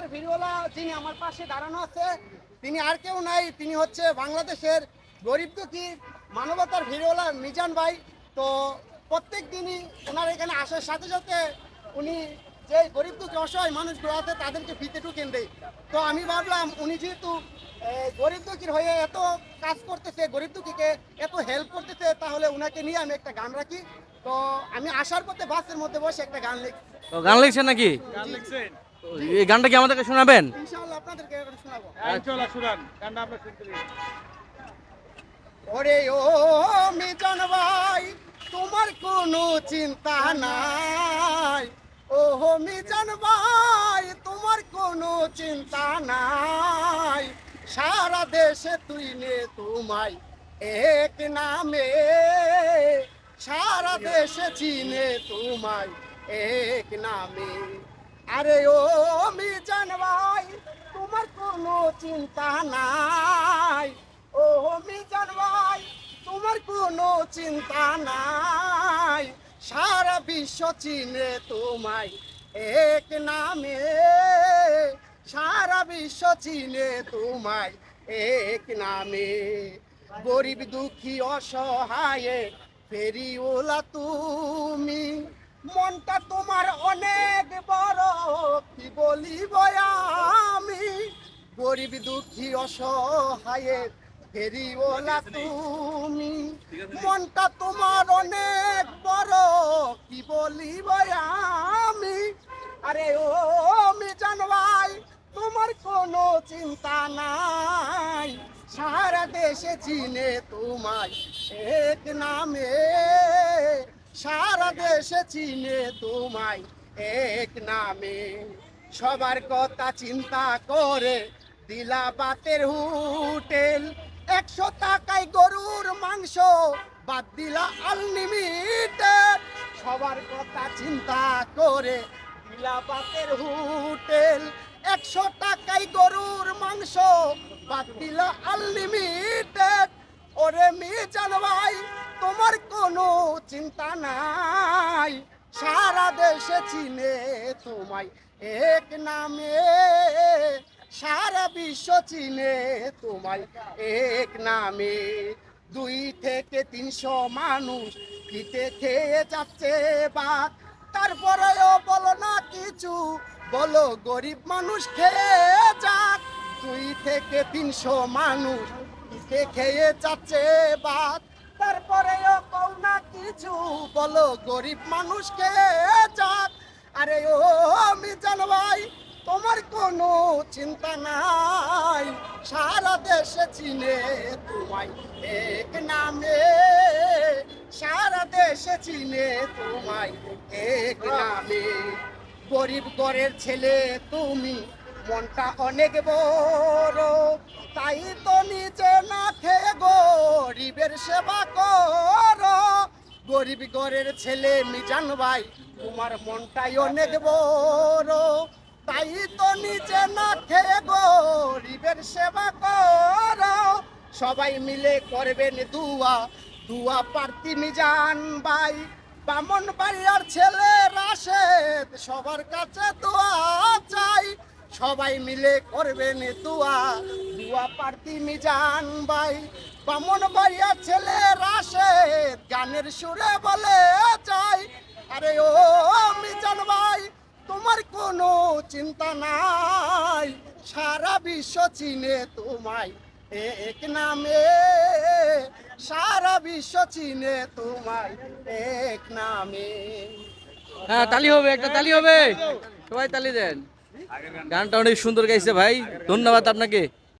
মানবতার ভিড়ওয়ালা যিনি আমার পাশে দাঁড়ানো আছে তিনি আর কেউ নাই তিনি হচ্ছে বাংলাদেশের গরিব দুঃখী মানবতার ভিড়ওয়ালা মিজান ভাই। তো প্রত্যেক দিনই ওনার এখানে আসার সাথে সাথে উনি যে গরিব দুঃখী অসহায় মানুষগুলো আছে তাদেরকে ফিতে টুকেন দেয়। তো আমি ভাবলাম উনি যেহেতু গরিব দুঃখীর হয়ে এত কাজ করতেছে গরিব দুঃখীকে এত হেল্প করতেছে তাহলে ওনাকে নিয়ে আমি একটা গান রাখি। তো আমি আসার পথে বাসের মধ্যে বসে একটা গান লিখি। তো গান লিখছেন নাকি? গান লিখছেন। এই গানটা কি আমাদেরকে শোনাবেন? ইনশাআল্লাহ আপনাদেরকে শোনাবো। চলা শুনান। গানটা আমরা শুনতে ওরে ও মিজান ভাই তোমার কোনো চিন্তা নাই। ও মিজান ভাই তোমার কোনো চিন্তা নাই। সারা দেশে তুই নে তোমায় এক নামে। সারা দেশে চিনে তোমায় এক নামে। আরে ও মিজান ভাই তোমার কোনো চিন্তা নাই। ও মিজান ভাই তোমার কোনো চিন্তা নাই। সারা বিশ্ব চিনে তোমায় এক নামে। সারা বিশ্ব চিনে তোমায় এক নামে। গরিব, দুঃখী, অসহায়ে ফেরিওলা তুমি, মনটা তোমার অনেক গরিব দুঃখী অসহায়ে ফেরিওলা তুমি। মনটা তোমার অনেক বড় কি বলিব আমি? আরে ও মিজান ভাই তোমার কোনো চিন্তা নাই। সারা দেশে চিনে তোমায় এক নামে। সারা দেশে চিনে তোমায় এক নামে। সবার কথা চিন্তা করে দিলা বাতের হোটেল। একশো টাকায় গরুর মাংস, বাদ দিলা আনলিমিটেড সবার কথা চিন্তা করে দিলা বাতের হোটেল। একশো টাকায় গরুর মাংস, বাদ দিলা আনলিমিটেড ওরে মিজান ভাই, তোমার কোনো চিন্তা নাই। সারা দেশে চিনে তোমায় এক নামে। সারা বিশ্ব চিনে তোমায় এক নামে। দুই থেকে তিনশো মানুষ ফিতে খেয়ে যাচ্ছে বাদ তারপরেও বলো না কিছু, বলো গরিব মানুষ খেয়ে যাক। দুই থেকে তিনশো মানুষ ফিতে খেয়ে যাচ্ছে বাদ তারপরেও কও না কিছু, বলো গরিব মানুষ খেয়ে যাক। কোনো চিন্তা নাই। সারা দেশে চিনে তোমায় এক নামে। সারা দেশে চিনে তোমায় এক নামে। গরিব ঘরের ছেলে তুমি, মনটা অনেক বড়। তাই তো নিজে না খেয়ে গরিবের সেবা করো। গরিব ঘরের ছেলে মিজান ভাই, তোমার মনটাই অনেক বড়। তাই তো নিজে না খেয়ে গরিবের সেবা করো। সবাই মিলে করবেন দুয়া দুয়া প্রার্থী মিজান ভাই। বামন বাড়িয়ার ছেলে রাশেদ সবার কাছে দোয়া চাই। সবাই মিলে করবেন দুয়া দুয়া প্রার্থী মিজান ভাই। বামন বাড়িয়ার ছেলে রাশেদ গানের সুরে বলে চাই। আরে ও মিজান ভাই তোমার কোনো চিন্তা নাই। সারা বিশ্ব চিনে তোমায় এক নামে। সারা বিশ্ব চিনে তোমায় এক নামে। হ্যাঁ তালি হবে, একটা তালি হবে। সবাই তালি দেন। গানটা অনেক সুন্দর গাইছে ভাই। ধন্যবাদ আপনাকে।